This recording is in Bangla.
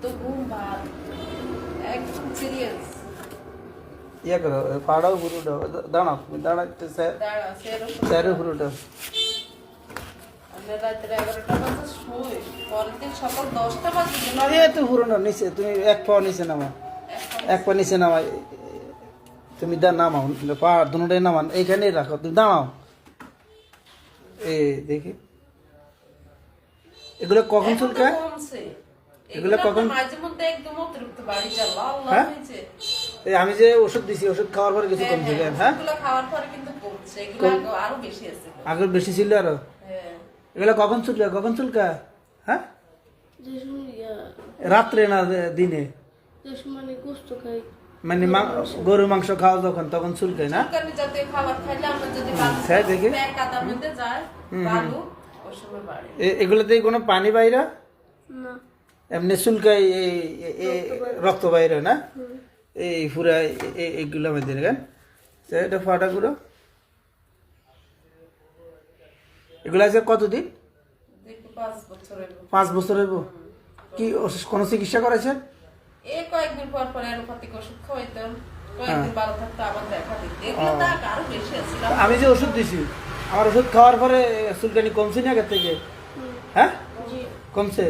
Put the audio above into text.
শুদ্ধ ঘুম ভাত একদম সিরিয়াস ইয়ে করো পাড়াও পুরোটা দাঁড়াও স্যার দাঁড়া তো নিচে তুমি এক পাও নিচে নামা এক পা নিচে নামা তুমি দা নামাও পা দুটাই নামান এইখানেই রাখো তুমি দাঁড়াও। এ দেখি। এগুলো কখন চুলকায়? এগুলো কখন- মাঝে মধ্যে একদম অতিরিক্ত বাড়ি চাল আল্লাহ হ্যাঁ? হয়েছে। এই আমি যে ওষুধ দিছি ওষুধ খাওয়ার পরে কিছু কমছে কেন হ্যাঁ? এগুলো খাওয়ার পরে কিন্তু কমছে। এগুলো কম- আরও বেশি আছে। আগে বেশি ছিল আরও? হ্যাঁ। এগুলো কখন চুলকায় কখন চুলকায় হ্যাঁ? রাত্রে না দিনে? মানে মানে গরু মাংস খাওয়া যখন তখন চুলকায় না? খাই দেখি। এগুলোতে কোনো পানি বাইরা? না। এমনি এ- রক্ত বাইরে না? এই পুরা এ- এইগুলো দেখেন তো এটা ফাটা গুলো এগুলো আছে কতদিন? পাঁচ বছর হইব। কি কোনো চিকিৎসা করেছেন এই কয়েকদিন পর পর অ্যালোপ্যাথিক ওষুধ খাওয়াইতাম। আছিল আমি যে ওষুধ দিছি আমার ওষুধ খাওয়ার পরে চুলকানি কমছে না আগের থেকে? হ্যাঁ? কমছে?